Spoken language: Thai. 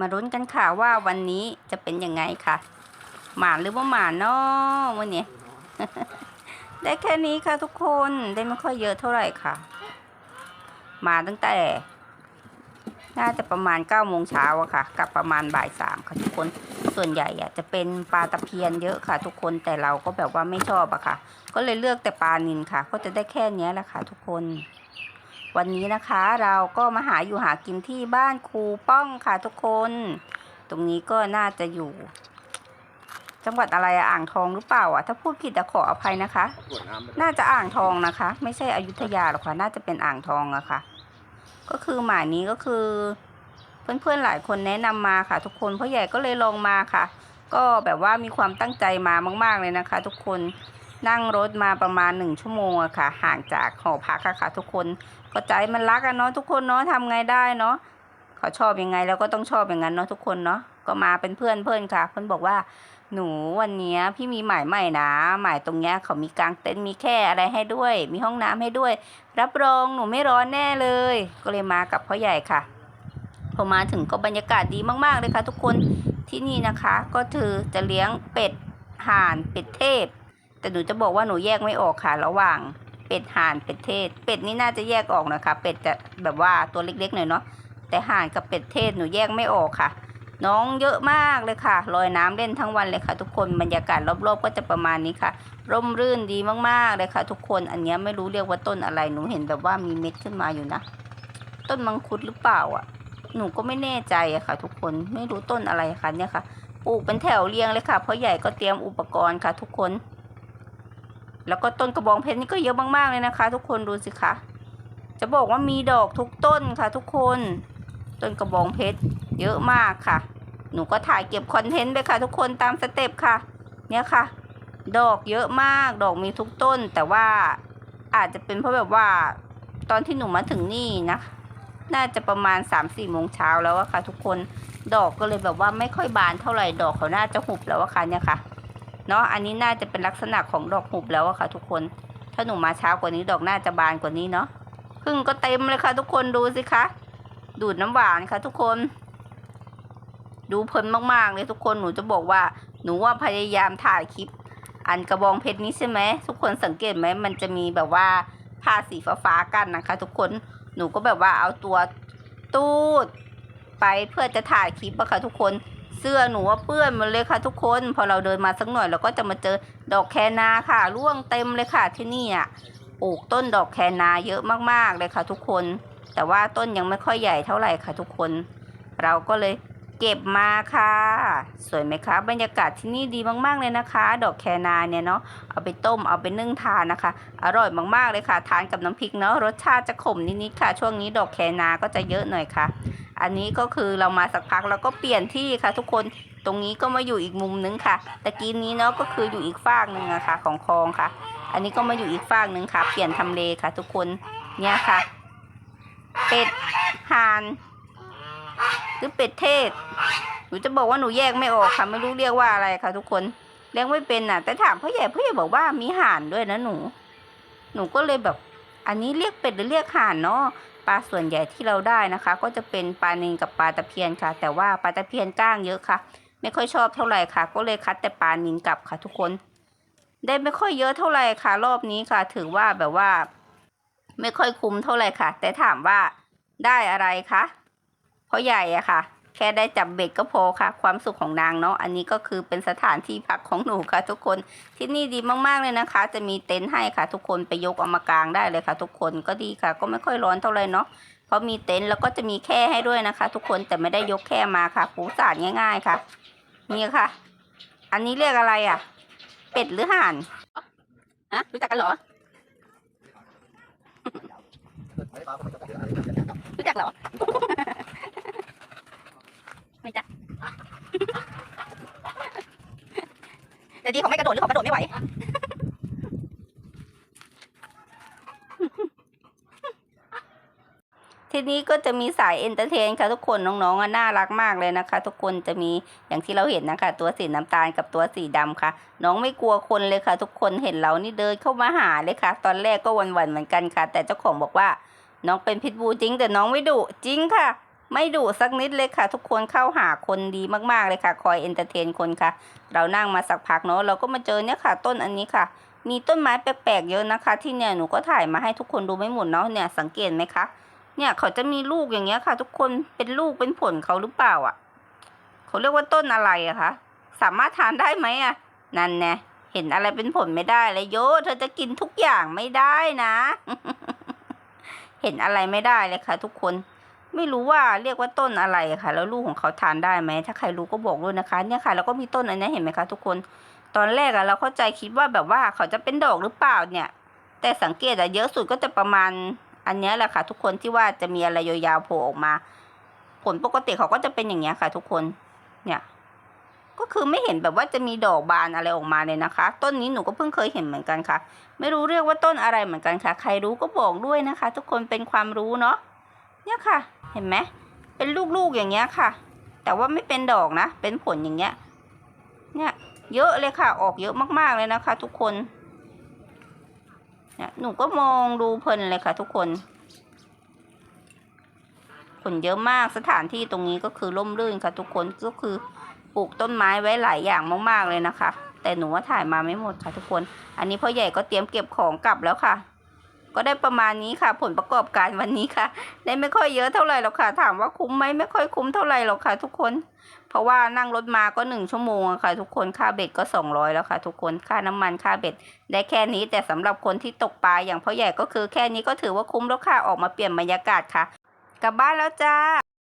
มารุ้นกันค่ะว่าวันนี้จะเป็นยังไงค่ะ หมาหรือว่าหมาเนาะวันนี้ ได้แค่นี้ค่ะทุกคนได้ไม่ค่อยเยอะเท่าไหร่ค่ะ มาตั้งแต่ น่าจะประมาณ9ก้าโมงเช้าอะค่ะกับประมาณบ่ายสามค่ะทุกคนส่วนใหญ่อะจะเป็นปลาตะเพียนเยอะค่ะ ทุกคนแต่เราก็แบบว่าไม่ชอบอะค่ะ ก็เลยเลือกแต่ปลานินค่ะ ก็จะได้แค่เนี้ยแหละค่ะ ทุกคน วันนี้นะคะเราก็มาหาอยู่หากินที่บ้านครูป้องค่ะทุกคน ตรงนี้ก็น่าจะอยู่ จังหวัดอะไรอ่างทองหรือเปล่าอะถ้าพูดผิดอะขออภัยนะคะ น่าจะอ่างทองนะคะ ไม่ใช่อยุธยาหรอกค่ะน่าจะเป็นอ่างทองอะค่ะ ก็คือหมายนี้ก็คือ เพื่อนๆหลายคนแนะนำมาค่ะ ทุกคนพ่อใหญ่ก็เลยลองมาค่ะ ก็แบบว่ามีความตั้งใจมามาก ๆเลยนะคะ ทุกคน นั่งรถมาประมาณหนึ่งชั่วโมงอะค่ะ ห่างจากหอพักอะค่ะทุกคนก็ใจมันรักอะเนาะทุกคนเนาะทำไงได้เนาะเขาชอบยังไงเราก็ต้องชอบอย่างนั้นเนาะทุกคนเนาะก็มาเป็นเพื่อนเพื่อนค่ะเพื่อนบอกว่าหนูวันนี้พี่มีหมายใหม่นะหมายตรงเนี้ยเขามีกางเต็นท์มีแค่อะไรให้ด้วย มีห้องน้ำให้ด้วย รับรองหนูไม่ร้อนแน่เลย ก็เลยมากับพ่อใหญ่ค่ะพอมาถึงก็บรรยากาศดีมากๆเลยค่ะ ทุกคนที่นี่นะคะ ก็คือจะเลี้ยงเป็ดห่านเป็ดเทพ แต่หนูจะบอกว่าหนูแยกไม่ออกค่ะระหว่างเป็ดห่านเป็ดเทศ เป็ดนี่น่าจะแยกออกนะคะ เป็ดจะแบบว่าตัวเล็กๆหน่อยเนาะแต่ห่านกับเป็ดเทศหนูแยกไม่ออกค่ะ น้องเยอะมากเลยค่ะลอยน้ำเล่นทั้งวันเลยค่ะ ทุกคนบรรยากาศรอบๆ ก็จะประมาณนี้ค่ะ ร่มรื่นดีมากๆเลยค่ะ ทุกคนอันนี้ไม่รู้เรียกว่าต้นอะไรหนูเห็นแบบว่ามีเม็ดขึ้นมาอยู่นะ ต้นมังคุดหรือเปล่าอะ หนูก็ไม่แน่ใจอะค่ะ ทุกคนไม่รู้ต้นอะไรค่ะเนี่ยค่ะปลูกเป็นแถวเรียงเลยค่ะเพราะใหญ่ก็เตรียมอุปกรณ์ค่ะ ทุกคน แล้วก็ต้นกระบองเพชรนี่ก็เยอะมากๆเลยนะคะ ทุกคนดูสิคะจะบอกว่ามีดอกทุกต้นค่ะ ทุกคนต้นกระบองเพชรเยอะมากค่ะ หนูก็ถ่ายเก็บคอนเทนต์ไปค่ะ ทุกคนตามสเต็ปค่ะ เนี่ยค่ะ ดอกเยอะมากดอกมีทุกต้น แต่ว่าอาจจะเป็นเพราะแบบว่า ตอนที่หนูมาถึงนี่นะน่าจะประมาณ3ามสี่โมงเช้าแล้วอะค่ะ ทุกคนดอกก็เลยแบบว่าไม่ค่อยบานเท่าไหร่ดอกเขาน่าจะหุบแล้วอะค่ะเนี่ยค่ะ เนาะอันนี้น่าจะเป็นลักษณะของดอกหุบแล้วอะค่ะ ทุกคน ถ้าหนูมาเช้ากว่านี้ดอกน่าจะบานกว่านี้เนาะพึ่งก็เต็มเลยค่ะ ทุกคนดูสิคะดูดน้ำหวานค่ะ ทุกคน ดูเพลินมากๆเลยทุกคนหนูจะบอกว่า หนูว่าพยายามถ่ายคลิป อันกระบองเพชรนี้ใช่ไหมทุกคนสังเกตไหมมันจะมีแบบว่าผ้าสีฟ้าๆกันนะคะ ทุกคนหนูก็แบบว่าเอาตัวตูดไปเพื่อจะถ่ายคลิปอะค่ะทุกคน เสื้อหนูว่าเปื้อนหมดเลยค่ะทุกคน พอเราเดินมาสักหน่อยเราก็จะมาเจอดอกแคนาค่ะร่วงเต็มเลยค่ะที่นี่อะปลูกต้นดอกแคนาเยอะมากๆเลยค่ะทุกคน แต่ว่าต้นยังไม่ค่อยใหญ่เท่าไหร่ค่ะทุกคน เราก็เลยเก็บมาค่ะ สวยไหมคะบรรยากาศที่นี่ดีมากๆเลยนะคะ ดอกแคนาเนี่ยเนาะเอาไปต้มเอาไปนึ่งทานนะคะ อร่อยมากๆเลยค่ะ ทานกับน้ำพริกเนาะรสชาติจะขมนิดๆค่ะ ช่วงนี้ดอกแคนาก็จะเยอะหน่อยค่ะ อันนี้ก็คือเรามาสักพักแล้วก็เปลี่ยนที่ค่ะทุกคนตรงนี้ก็มาอยู่อีกมุมนึงค่ะตะกี้นี้เนาะก็คืออยู่อีกฝากหนึ่งอะค่ะ ของคลองค่ะ อันนี้ก็มาอยู่อีกฝากหนึ่งค่ะ เปลี่ยนทำเลค่ะ ทุกคนเนี่ยค่ะ เป็ดห่านหรือเป็ดเทศหนูจะบอกว่าหนูแยกไม่ออกค่ะ ไม่รู้เรียกว่าอะไรค่ะ ทุกคนเรียกไม่เป็นน่ะ แต่ถามพ่อใหญ่พ่อใหญ่บอกว่ามีห่านด้วยนะหนู หนูก็เลยแบบ อันนี้เรียกเป็ดหรือเรียกห่านเนาะ ปลาส่วนใหญ่ที่เราได้นะคะ ก็จะเป็นปลานิลกับปลาตะเพียนค่ะ แต่ว่าปลาตะเพียนก้างเยอะค่ะ ไม่ค่อยชอบเท่าไหร่ค่ะ ก็เลยคัดแต่ปลานิลกลับค่ะทุกคน ได้ไม่ค่อยเยอะเท่าไหร่ค่ะ รอบนี้ค่ะ ถือว่าแบบว่า ไม่ค่อยคุ้มเท่าไหร่ค่ะ แต่ถามว่าได้อะไรคะเพราะใหญ่อะค่ะ ค่ได้จับเบ็ดก็พอค่ะ ความสุขของนางเนาะอันนี้ก็คือเป็นสถานที่พักของหนูค่ะ ทุกคนที่นี่ดีมากๆเลยนะคะ จะมีเต็นท์ให้ค่ะ ทุกคนไปยกเอามากางได้เลยค่ะ ทุกคนก็ดีค่ะ ก็ไม่ค่อยร้อนเท่าไหร่เนาะเพราะมีเต็นท์แล้วก็จะมีแค่ให้ด้วยนะคะ ทุกคนแต่ไม่ได้ยกแค่มาค่ะปูสาดง่าย ๆค่ะ นี่ค่ะ อันนี้เรียกอะไรอะ เป็ดหรือห่านฮะรู้จักกันเหรอรู้จักเหรอ ไม่จัก แต่ ดีเขาไม่กระโดดหรือเขากระโดดไม่ไหวทีนี้ก็จะมีสายเอนเตอร์เทนค่ะทุกคนน้องๆอะน่ารักมากเลยนะคะ ทุกคนจะมีอย่างที่เราเห็นนะคะ ตัวสีน้ำตาลกับตัวสีดำค่ะ น้องไม่กลัวคนเลยค่ะ ทุกคนเห็นเรานี่เดินเข้ามาหาเลยค่ะ ตอนแรกก็วันๆเหมือนกันค่ะ แต่เจ้าของบอกว่า น้องเป็นพิษบูจริง แต่น้องไม่ดุจริงค่ะ ไม่ดุสักนิดเลยค่ะ ทุกคนเข้าหาคนดีมากๆเลยค่ะ คอยเอนเตอร์เทนคนค่ะ เรานั่งมาสักพักเนาะเราก็มาเจอเนี่ยค่ะ ต้นอันนี้ค่ะ มีต้นไม้แปลกๆเยอะนะคะ ที่เนี่ยหนูก็ถ่ายมาให้ทุกคนดูไม่หมดเนาะเนี่ยสังเกตไหมคะเนี่ยเขาจะมีลูกอย่างเงี้ยค่ะ ทุกคนเป็นลูกเป็นผลเขาหรือเปล่าอะ เขาเรียกว่าต้นอะไรอะคะสามารถทานได้ไหมอะนั่นแน่เห็นอะไรเป็นผลไม่ได้เลยโยเธอจะกินทุกอย่างไม่ได้นะ เห็นอะไรไม่ได้เลยค่ะ ทุกคน ไม่รู้ว่าเรียกว่าต้นอะไรค่ะ แล้วลูกของเขาทานได้ไหมถ้าใครรู้ก็บอกด้วยนะคะ เนี่ยค่ะแล้วก็มีต้นอันนี้เห็นไหมคะทุกคน ตอนแรกอะเราเข้าใจคิดว่าแบบว่าเขาจะเป็นดอกหรือเปล่าเนี่ย แต่สังเกตอะเยอะสุดก็จะประมาณอันนี้แหละค่ะ ทุกคนที่ว่าจะมีอะไรยาวๆโผล่ออกมา ผลปกติเขาก็จะเป็นอย่างเงี้ยค่ะ ทุกคน เนี่ย ก็คือไม่เห็นแบบว่าจะมีดอกบานอะไรออกมาเลยนะคะ ต้นนี้หนูก็เพิ่งเคยเห็นเหมือนกันค่ะ ไม่รู้เรียกว่าต้นอะไรเหมือนกันค่ะ ใครรู้ก็บอกด้วยนะคะ ทุกคนเป็นความรู้เนาะ เนี่ยค่ะ เห็นไหมเป็นลูกๆอย่างเงี้ยค่ะ แต่ว่าไม่เป็นดอกนะ เป็นผลอย่างเงี้ย เนี่ยเยอะเลยค่ะ ออกเยอะมากๆเลยนะคะ ทุกคนเนี่ยหนูก็มองดูเพลินเลยค่ะ ทุกคน ผลเยอะมากสถานที่ตรงนี้ก็คือร่มรื่นค่ะ ทุกคนก็คือปลูกต้นไม้ไว้หลายอย่างมาก ๆเลยนะคะ แต่หนูว่าถ่ายมาไม่หมดค่ะ ทุกคน อันนี้พ่อใหญ่ก็เตรียมเก็บของกลับแล้วค่ะ ก็ได้ประมาณนี้ค่ะ ผลประกอบการวันนี้ค่ะ ได้ไม่ค่อยเยอะเท่าไหร่หรอกค่ะ ถามว่าคุ้มไหมไม่ค่อยคุ้มเท่าไหร่หรอกค่ะ ทุกคน เพราะว่านั่งรถมาก็หนึ่งชั่วโมงค่ะ ทุกคนค่าเบ็ดก็สองร้อยแล้วค่ะ ทุกคนค่าน้ำมันค่าเบ็ด ได้แค่นี้แต่สำหรับคนที่ตกปลาอย่างพ่อใหญ่ก็คือแค่นี้ก็ถือว่าคุ้มแล้วค่ะออกมาเปลี่ยนบรรยากาศค่ะ กลับบ้านแล้วจ้า